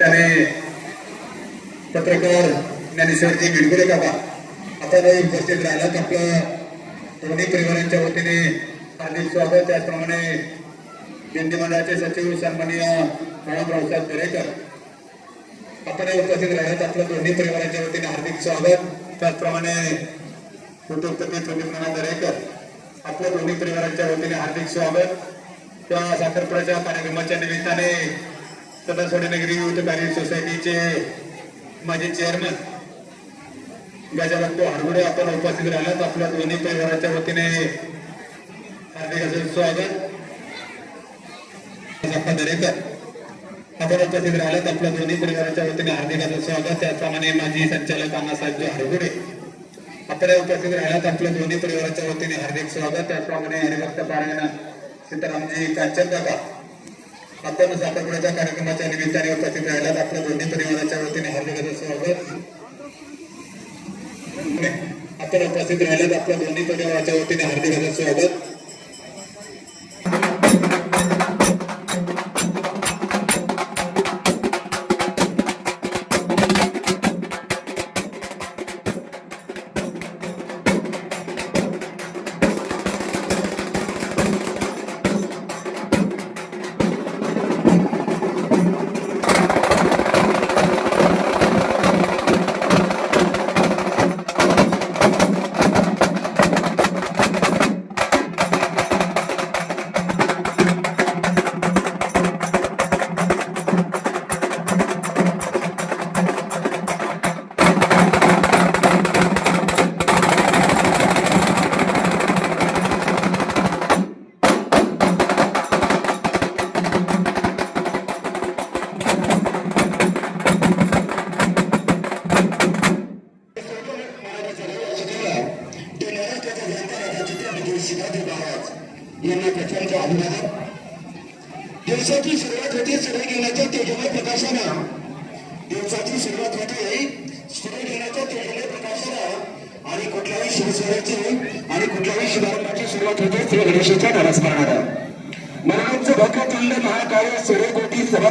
त्याने पत्रकार ज्ञानेश्वरजी गिडगुडे काका आपण उपस्थित राहिलात आपलं दोन्ही परिवारांच्या वतीने. हार्दिक स्वागत. त्याचप्रमाणे दिंडी मंडळाचे सचिव सन्माननीय रावसाहेब दरेकर. आपण उपस्थित राहिलात आपलं दोन्ही परिवारांच्या वतीने हार्दिक स्वागत. त्याचप्रमाणे उद्योगपती प्रदीप नाना दरेकर. आपल्या दोन्ही परिवारांच्या वतीने हार्दिक स्वागत. त्या साखरपुड्याच्या कार्यक्रमाच्या निमित्ताने सदासोडी नगरी युथ कार्य सोसायटीचे माझे चेअरमन गजाभक्त हरगुडे आपण उपस्थित राहिलात. आपल्या दोन्ही परिवाराच्या वतीने हार्दिक स्वागत. दरेकर आपण उपस्थित राहिलात. आपल्या दोन्ही परिवाराच्या वतीने हार्दिक असं स्वागत. त्याचप्रमाणे माजी संचालक अण्णासाहेब हरगुडे आपल्या उपस्थित राहिलात. आपल्या दोन्ही परिवाराच्या वतीने हार्दिक स्वागत. त्याचप्रमाणे हरिभक्त पारायण सीतारामजी कांचन काका आपण स्वातंत्र्याच्या कार्यक्रमाच्या निमित्ताने उपस्थित राहिलात आपल्या दोन्ही परिवाराच्या वतीने हार्दिक स्वागत. आपण उपस्थित राहिलात आपल्या दोन्ही परिवाराच्या वतीने हार्दिक स्वागत.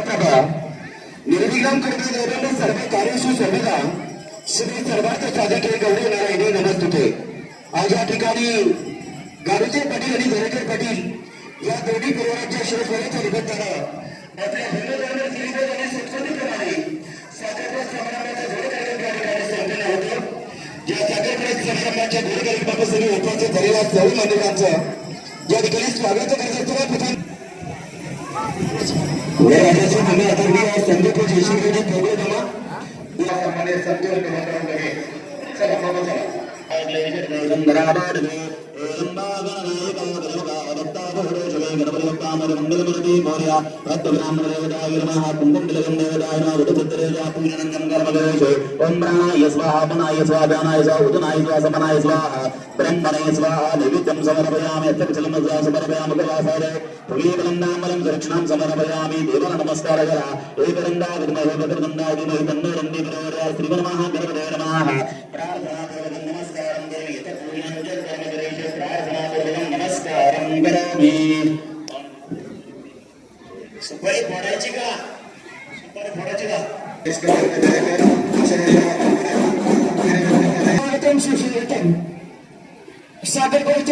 सूर्यकोटी समप्रभा निर्विघ्न करते देवेंद्र सर्व कार्यसु सर्वदा श्री सर्वार्थ साधके गौरी नारायणी नमस्तुते. आज या ठिकाणी गाडूचे पाटील आणि धनकर पाटील या दोन्ही परिवाराच्या शिवस्वराच्या निमित्तानं आपल्या हिंदू धर्म आणि संस्कृतीप्रमाणे साखरपुडा समारंभाचा धोरण कार्यक्रम या ठिकाणी संपन्न होतो. या साखरपुडा समारंभाच्या धोरण कार्यक्रमात सगळे उपस्थित झालेल्या सर्व मान्यवरांचं या ठिकाणी स्वागत करत. असताना प्रथम वरराजाचे मंडळ आदरणीय प्रभू जमा सन्मान्य संतोष दिवाकरन लगे चला मामा चला समर्पयामी देवाला नमस्कार करा एकरंदा विद्महे वक्रतुंडा धीमहि तन्नो दन्ति प्रचोदयात् श्रीमन्महागणपतये नमः प्रार्थनापूर्वकं नमस्कारं सुपारी फोडायची का? सुपारी फोडायची का?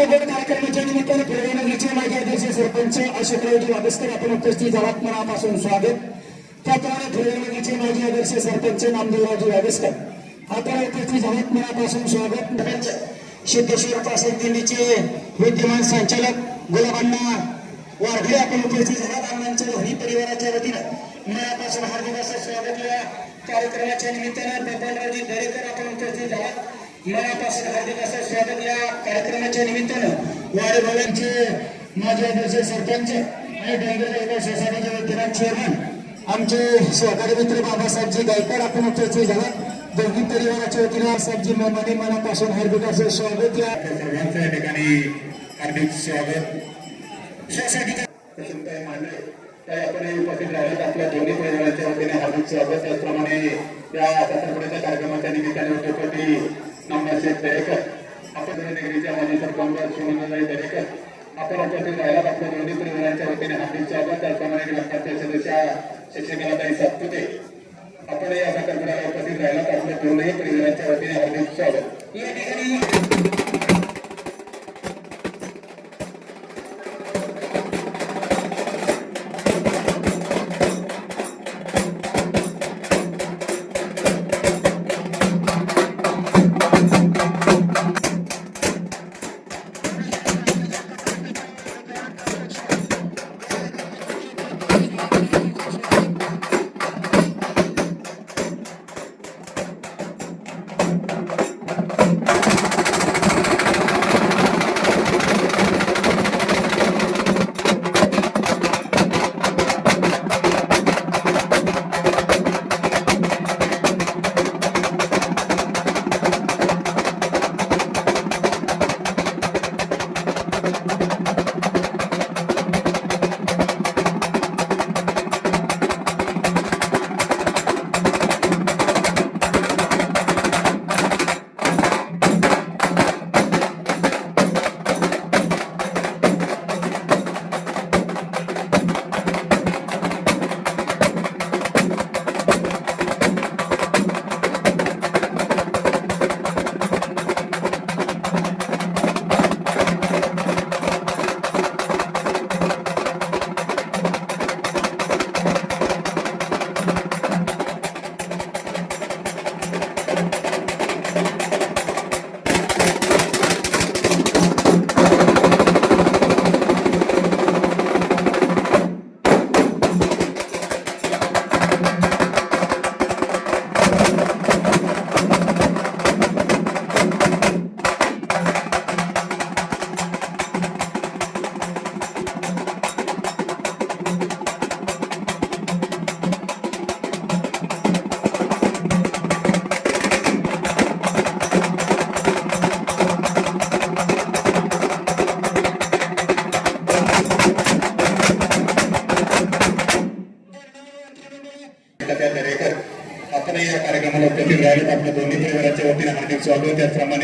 गोड कार्यक्रमाच्या निमित्ताने अध्यक्ष सरपंच वागस्कर आपण उपस्थित झालात मनापासून स्वागत. त्याप्रमाणे प्रेरणेचे माझे अध्यक्ष सरपंच नामदेवरावजी वागस्कर. आपण उपस्थित झालात मनापासून स्वागत. सिद्धेश्वर पासून दिल्लीचे विद्यमान संचालक गुलाबांना वारघडे आपण उपस्थित झालात अण्णांच्या दोन्ही परिवाराच्या वतीनं मनापासून हार्दिक असं स्वागत या कार्यक्रमाच्या निमित्तानं बबनरावजी दरेकर आपण उपस्थित झाला मनापासून हार्दिक असं स्वागत या कार्यक्रमाच्या निमित्तानं वाडेभावांचे माजी अध्यक्ष सरपंच आणि डोंगर सोसायटीचे विद्यमान चेअरमन आमचे सहकारी मित्र बाबासाहेबजी गायकवाड आपण उपस्थित झाला दोन्ही परिवाराच्या वतीनं साहेबजी मनापासून हार्दिक असं स्वागत या या ठिकाणी हार्दिक स्वागत सोसायटीच्या प्रसन्नताई मांडले त्या आपण उपस्थित राहिल्यात आपल्या दोन्ही परिवाराच्या वतीने हार्दिक स्वागत. त्याचप्रमाणे या साखरपुड्याच्या कार्यक्रमाच्या निमित्ताने उद्योगपती नामदासेठ दरेकर आपण नगरीच्या माजी सरपंच सोनंदाई दरेकर आपण उपस्थित राहिल्यात आपल्या दोन्ही परिवारांच्या वतीने हार्दिक स्वागत. त्याचप्रमाणे ग्रामपंचायत सदस्या शशिकलाताई सातपुते. उपस्थित राहिला आपल्या दोनही परिवाराच्या वतीने हार्दिक स्वागत. या ठिकाणी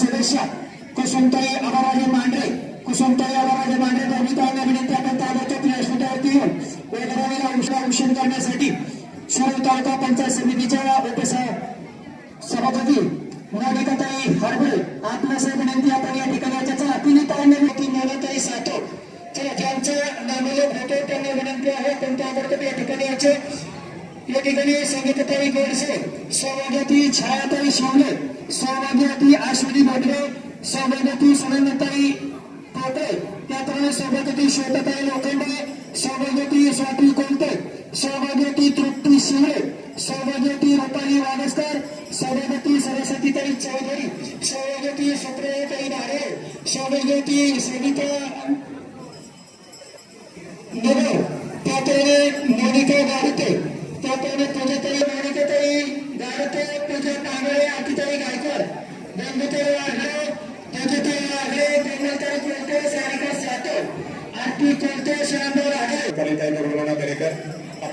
सदस्य कुसुमताई अमराजे मांढरे कुसुमताई अमराजे मांढरे दोन्ही ताईंना विनंती आपण ताबडतोब व्यासपीठावरती येऊन वेगवेगळ्या अनुषंग करण्यासाठी शिरोळ तालुका पंचायत समितीच्या उपसह सभापती मोनिकाताई हरबळे आत्मसाहेब विनंती आपण या ठिकाणी त्याचा चला तिने ताईंना विनंती साठो चला ज्यांचं नामोल्लेख होतो त्यांना विनंती आहे पण ताबडतोब या ठिकाणी याचे या ठिकाणी संगीतताई गोडसे सौभाग्यवती छायाताई शिवले सौभाग्यवती अश्विनी भोटरे सौभाग्यवती सुरेंद्रताई पोटे त्याप्रमाणे सौभाग्यवती श्वेताताई लोखंडे स्वाती कोलते सौभाग्यवती तृप्ती शिवळे सौभाग्यवती रुपाली वागसकर. सौभाग्यवती सरस्वतीताई चौधरी. सौभाग्यवती सुप्रियाताई नारे. सौभाग्यवती सविता नगर. त्याप्रमाणे मोनिका गाडते त्याप्रमाणे पूजाताई पूजा आकीताई गायकर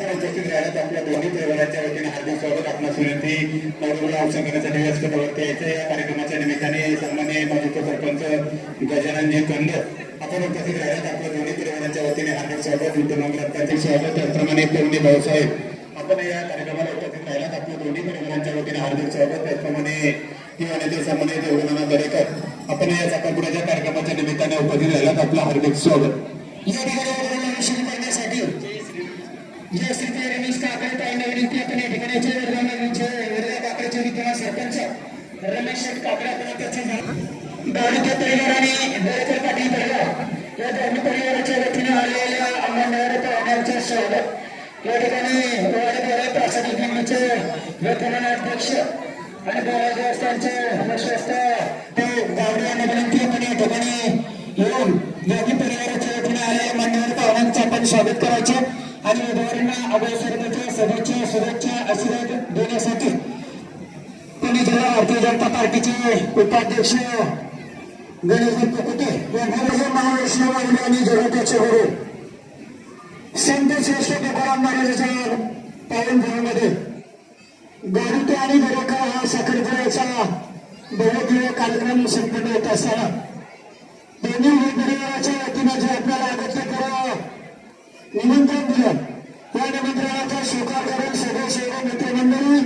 आपण उपस्थित राहिल्यात आपल्या दोन्ही परिवाराच्या वतीने हार्दिक स्वागत. आपणास विनंती नवरुला औषध व्यासपीठावरती या कार्यक्रमाच्या निमित्ताने सन्मान्य माजी सरपंच गजाननजी कंद. आपण उपस्थित राहिल्यात आपल्या दोन्ही परिवारांच्या वतीने. हार्दिक स्वागत. विद्यमान ग्रंथाचे स्वागत त्याचप्रमाणे पूर्णी भाऊसाहेब आपण या कार्यक्रमाला उपस्थित राहिलात आपल्या दोन्ही परिवारांच्या वतीने. हार्दिक स्वागत. त्याचप्रमाणे किंवा दरेकर. आपण या साखरपुड्याच्या कार्यक्रमाच्या निमित्ताने उपस्थित राहिलात. आपलं हार्दिक स्वागत या ठिकाणी औषध करण्यासाठी जे श्री रमेश काकडे ताईंना विनंती आपण या ठिकाणी काकडेचे विद्यमान सरपंच रमेश काकडे आपण त्याचे पाटील परिवार. या दोन्ही परिवाराच्या वतीने आलेल्या अंगणवाडी स्वागत या ठिकाणी वाडीद्वारे प्राथमिक वर्तमान अध्यक्ष आणि बोराग्रस्तांचे विश्वस्त ते गावडे यांना विनंती आपण या ठिकाणी येऊन परिवाराच्या वतीने आलेल्या मान्यवर पाहुण्यांचं आपण स्वागत करायचे. आणि उमेदवारांना अभयसरणाच्या सभेच्या शुभेच्छा आशीर्वाद देण्यासाठी पुणे जिल्हा भारतीय जनता पार्टीचे उपाध्यक्ष गणेशजी कुकुटे या भारतीय महावैष्णव आणि जगाध्यक्ष गुरु संत श्रेष्ठ तुकाराम महाराजाच्या पावन भूमीमध्ये गाडुते आणि दरेकर हा साखरपुड्याचा बहुदिव्य कार्यक्रम संपन्न होत असताना दोन्ही परिवाराच्या वतीनं जे आपल्याला अगत्य अगत्यपूर्व निमंत्रण दिलं. या निमंत्रणाचा स्वीकार करून सगळे सर्व मित्रमंडळी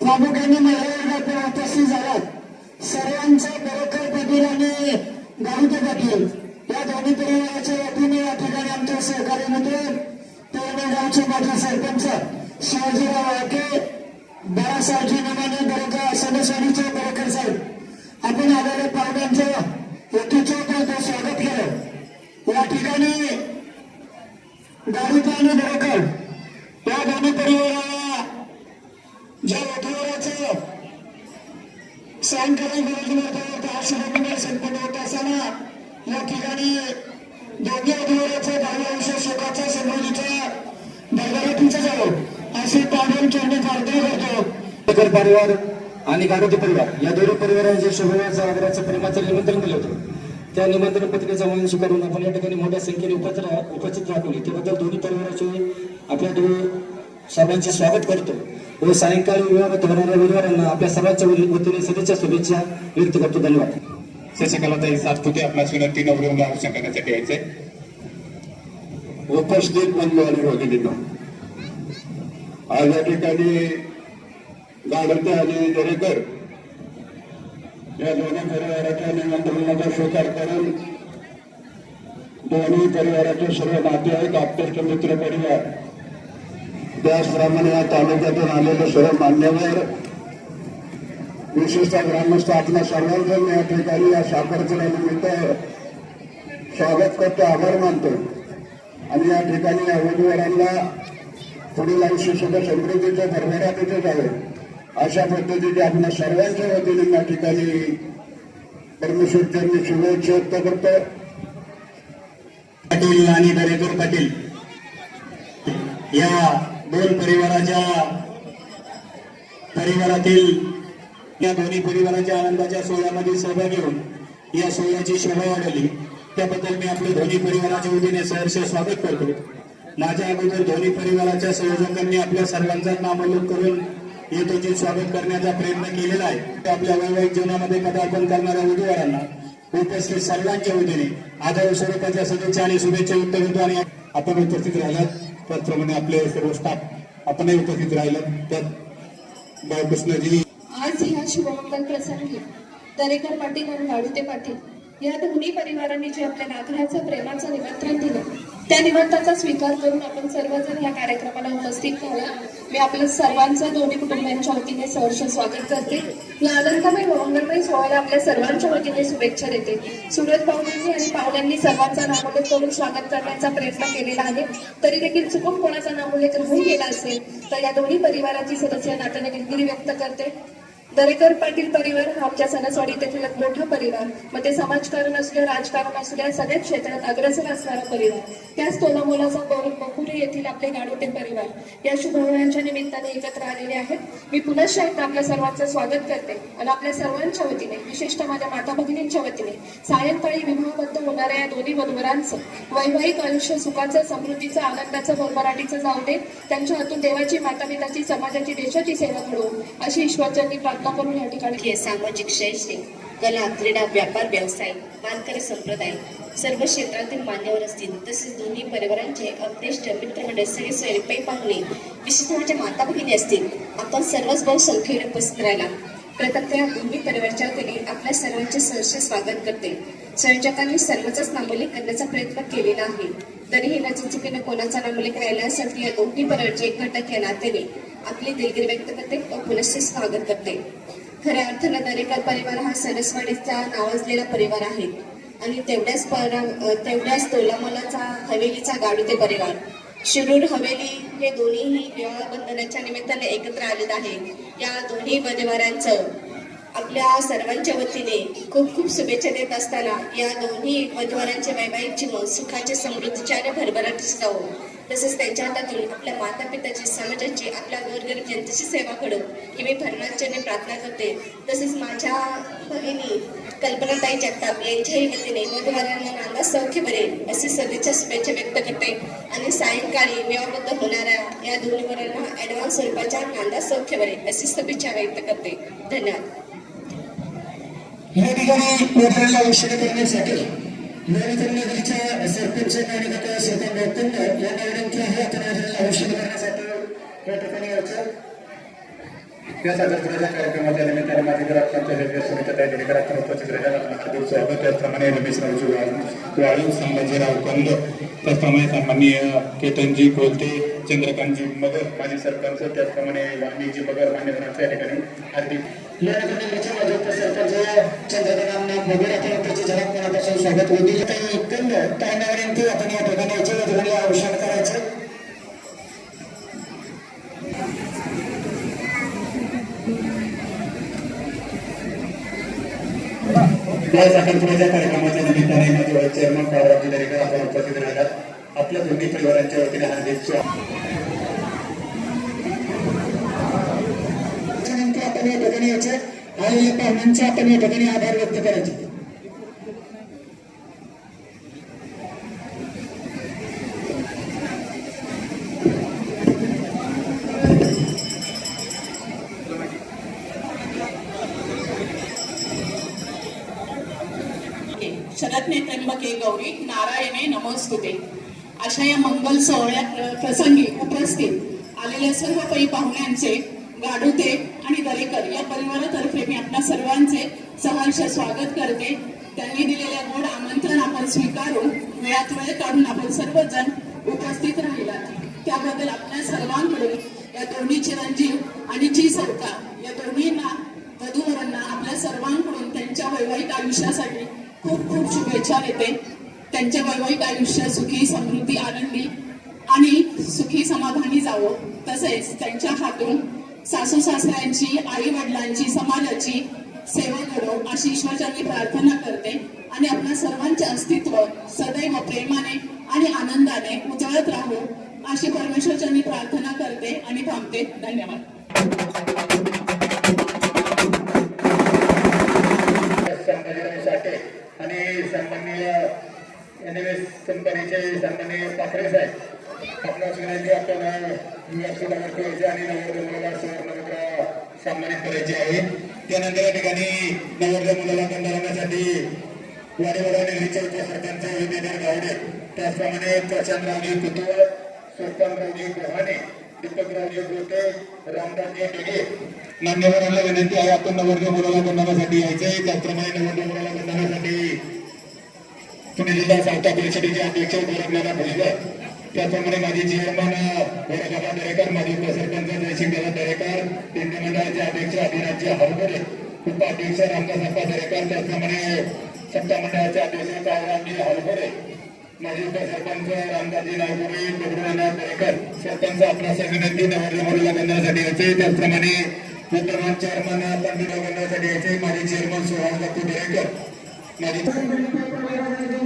प्रामुख्याने महिला उपस्थित झाल्यात. सर्वांचा दरेकर पाटील आणि गाडुते पाटील या दोन्ही परिवाराच्या वतीने या ठिकाणी आमचे सहकारी मित्र तेरणे माजी सरपंच शिवाजीराव वाके बाळासाहेबजी नमाने दरेकर सदस्यांचे दरेकर साहेब आपण आलेल्या पाहुण्यांचं यथोचित स्वागत केलं. या ठिकाणी गाडीचा आणि दरेकर या दोन्ही परिवाराला ज्या वातावरणाचं सायंकाळी विरोधी हा शिवमंडळ संपन्न होत असताना या ठिकाणी दोन्ही वधूवराचं भावांश शोकाचा समृद्धीचा भरभराटीचं जावं. असे पाडून चरणी प्रार्थना करतो. नगर परिवार आणि गाडोजी परिवार. या दोन्ही परिवारांच्या शुभविवाह आदराचं प्रेमाचं निमंत्रण दिलं होतं. त्या निमंत्रण पत्रिकेचा मान स्वीकारून आपण या ठिकाणी मोठ्या संख्येने उपस्थित उपस्थित राखवली त्याबद्दल दोन्ही परिवाराचे आपल्या सर्वांचे स्वागत करतो. व सायंकाळी विवाहात होणाऱ्या विवारांना आपल्या सर्वांच्या वती- वतीने सदिच्छा शुभेच्छा व्यक्त करतो. धन्यवाद. शशिकलाताई सातपुते आपणास विनंती नवरेला आवश्यक करण्यासाठी उपस्थित बंधू आणि भगिनींनो आज या ठिकाणी गाडते आणि दरेकर या दोन्ही परिवाराच्या निमंत्रणाचा स्वीकार करून दोन्ही परिवाराचे सर्व नातेवाईक आपल्याचे मित्र परिवार. त्याचप्रमाणे या तालुक्यातून आलेले सर्व मान्यवर विशेषतः ग्रामस्थ आपल्या सर्वांजण या ठिकाणी या साखरपुड्यानिमित्त स्वागत करतो आभार मानतो. आणि या ठिकाणी या उमेदवारांना पुढील आयुष्य सुद्धा समृद्धीचं भरभराटीचं आहे. अशा पद्धतीने आपल्या सर्वांच्या वतीने या ठिकाणी परमेश्वरच्यांनी शुभेच्छा व्यक्त करतो. पाटील आणि दरेकर पाटील या दोन परिवाराच्या परिवारातील या दोन्ही परिवाराच्या आनंदाच्या सोहळ्यामध्ये सहभागी होऊन या सोहळ्याची शोभा वाढवली. त्याबद्दल मी आपल्या दोन्ही परिवाराच्या वतीने सहर्ष स्वागत करतो. माझ्या अगोदर दोन्ही परिवाराच्या संयोजकांनी आपल्या सर्वांचा नामोल्लेख करून येतोचे स्वागत करण्याचा प्रयत्न केलेला आहे. ते आपल्या वैवाहिक जीवनामध्ये पदार्पण करणाऱ्या उमेदवारांना उपस्थित सर्वांच्या वतीने आदर स्वरूपाच्या सदिच्छा आणि शुभेच्छा व्यक्त करतो आणि आपण उपस्थित राहिलात. त्याचप्रमाणे आपले सर्व स्टाफ आपणही उपस्थित राहिलात. त्यात बाळकृष्णजी आज ह्या शुभमंगल प्रसंगी दरेकर पाटील आणि वाळुते पाटील या दोन्ही परिवारांनी जे आपल्या नागराचं प्रेमाचं निमंत्रण दिलं त्या निमंत्रणाचा स्वीकार करून आपण सर्वजण या कार्यक्रमाला उपस्थित झाला. मी आपल्या सर्वांचं दोन्ही कुटुंबियांच्या वतीने सहर्ष स्वागत करते. या आनंदमय मंगलमय सोहळ्याला आपल्या सर्वांच्या वतीने शुभेच्छा देते. सुरत पाहुण्यांनी आणि पाहुण्यांनी सर्वांचा नामोल्लेख करून स्वागत करण्याचा प्रयत्न केलेला आहे. तरी देखील चुकून कोणाचा नामोल्लेख राहून गेला असेल तर या दोन्ही परिवाराची सदस्य नात्याने दिलगिरी व्यक्त करते. दरेकर पाटील परिवार हा आमच्या सणसवाडी येथील एक मोठा परिवार. मग ते समाजकारण असू द्या राजकारण असू द्या सगळ्याच क्षेत्रात अग्रसर असणारा परिवार. त्याच तोलामोलाचा गौरव बकुरी येथील आपले गाडोटे परिवार. या शुभवेळांच्या निमित्ताने एकत्र आलेले आहेत. मी पुनश्च एकदा आपल्या सर्वांचं स्वागत करते आणि आपल्या सर्वांच्या वतीने विशेषतः माझ्या माता भगिनींच्या वतीने सायंकाळी विवाहबद्ध होणाऱ्या या दोन्ही वनवरांचं वैवाहिक आयुष्य सुखाचं समृद्धीचं आनंदाचं भरभराटीचं जाऊ दे त्यांच्या हातून देवाची मातापिताची समाजाची देशाची सेवा घडवू अशी ईश्वरचंदी प्रार्थना करून या ठिकाणी सामाजिक शैक्षणिक कला क्रीडा व्यापार व्यवसाय वारकरी संप्रदाय सर्व क्षेत्रातील मान्यवर असतील. तसेच दोन्ही परिवारांचे अभ्यष्ट मित्रमंडळ सगळे स्वयंपाई पाहुणे विशेषतः माझ्या म्हणजे माता भगिनी असतील. आपण सर्वच भाऊ संख्येने उपस्थित राहिला प्रथम त्या दोन्ही परिवारच्या वतीने आपल्या सर्वांचे सहर्ष स्वागत करते. संयोजकांनी सर्वच नामोल्लेख करण्याचा प्रयत्न केलेला आहे. तरीही नचिचुकीने कोणाचा नामोल्लेख राहिला असेल तर या दोन्ही परिवारचे एक घटक या नात्याने आपली दिलगिरी व्यक्त करते व पुनश्च स्वागत करते. खऱ्या अर्थानं दरेकर परिवार हा सरसवाडीचा नावाजलेला परिवार आहे. आणि तेवढ्याच पर तेवढ्याच तोलामोलाचा हवेलीचा गाडूते परिवार. शिरूर हवेली हे दोन्हीही विवाह बंधनाच्या निमित्ताने एकत्र आलेत आहे. या दोन्ही परिवारांचं आपल्या सर्वांच्या वतीने खूप खूप शुभेच्छा देत असताना या दोन्ही वधूवरांचे वैवाहिक जीवन सुखाचे समृद्धीचे आणि भरभराटीचे जावो तसेच त्यांच्या हातातून आपल्या माता पिताची समाजाची आपल्या गोरगरीब जनतेची सेवा घडो ही मी भरणाच्याने प्रार्थना करते. तसेच माझ्या बहिणी कल्पनाताई जगताप यांच्याही वतीने वधूवरांना नांदा सौख्य बरे अशी सदिच्छा शुभेच्छा व्यक्त करते. आणि सायंकाळी विवाहबद्ध होणाऱ्या या दोन्ही वरांना ॲडव्हान्स स्वरूपाच्या नांदा सौख्य बरे अशी शुभेच्छा व्यक्त करते. धन्यवाद. या ठिकाणी पोटाला औषध करण्यासाठी नगरच्या सरपंच आणि गट सरपंच या विनंती आहे आता पोटाला औषध करण्यासाठी या ठिकाणी यायचं. या कार्यक्रमाच्या निमित्ताने माझी ग्रामपंचायत सदस्य सुनीताताई दरेकर आपण उपस्थित राहिल्याबद्दल त्याचप्रमाणे रमेश वाळू संभाजीराव कंद त्याचप्रमाणे सन्माननीय केतनजी कोलते चंद्रकांतजी मगर माजी सरपंच त्याचप्रमाणे वाल्मीजी मगर मान्यवरांचं ठिकाणी हार्दिक स्वागत होती काही कंद आपण या ठिकाणी याचे या करायचं या कार्यक्रमाच्या निमित्ताने माझे चेअरमन दरेकर आपण उपस्थित आपल्या दोन्ही परिवारांच्या वतीने हार्दिक स्वागत. आपण या ठिकाणी याचे आलेल्या पाहुण्यांचे आपण या ठिकाणी आभार व्यक्त करायचे. शरद त्र्यंबके गौरी नारायणे नमोस्तुते. अशा या मंगल सोहळ्या प्रसंगी उपस्थित आलेल्या सर्व काही पाहुण्यांचे गाडूते या परिवारातर्फे मी आपल्या सर्वांचे सहर्ष स्वागत करते. त्यांनी दिलेल्या गोड आमंत्रण आपण स्वीकारून वेळात वेळ काढून आपण सर्वजण उपस्थित राहिला. त्याबद्दल आपल्या सर्वांकडून या दोन्ही चिरंजीव आणि जी सरकार या दोन्हींना वधूवरांना आपल्या सर्वांकडून त्यांच्या वैवाहिक आयुष्यासाठी खूप खूप शुभेच्छा देते. त्यांच्या वैवाहिक आयुष्य सुखी समृद्धी आनंदी आणि सुखी समाधानी जावं. तसेच त्यांच्या हातून सासू सासऱ्यांची आई वडिलांची समाजाची सेवा करो अशी ईश्वरचरणी प्रार्थना करते आणि आपल्या सर्वांचे अस्तित्व सदैव प्रेमाने आणि आनंदाने उजळत राहू अशी परमेश्वरचरणी प्रार्थना करते आणि थांबते. धन्यवाद. करायचे आहे त्यानंतर या ठिकाणी नवोदय मुलाला गंधारण्यासाठी वाडेवाडा निर्णयचे उपसरपंच विद्याधर गावडे त्याचप्रमाणे प्रशांतरावजी कुतुळ सुलतानरावजी गोहाणे दीपकरावजी गोटे रामदासजी डेगे मान्यवरांना विनंती आहे आपण नवोदय मुलाला गंधारासाठी यायचंय. त्याचप्रमाणे नवोदय मुलाला गंधारासाठी पुणे जिल्हा साहित्य परिषदेचे अध्यक्ष गोरखनाथ भुजबळ त्याचप्रमाणे माजी चेअरमन गोरखनाथ दरेकर माजी उपसरपंच जयसिंगराव दरेकर. दिंडी मंडळाचे अध्यक्ष अभिराज्य हरगुरे. उपाध्यक्ष रामदास अप्पा दरेकर. त्याचप्रमाणे सत्तामंडळाचे अध्यक्ष काळरामजी हरगुरे. माजी उपसरपंच रामदासजी नागपुरे. प्रभुनाथ दरेकर सरपंच आपणास विनंती नवरला मुलीला यायचे. त्याचप्रमाणे विद्यमान चेअरमन पंडित गंधासाठी यायचे. माजी चेअरमन सुहास बापू दरेकर. माजी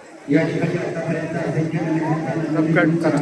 या ठिकाणी आतापर्यंत सबस्क्राईब करा.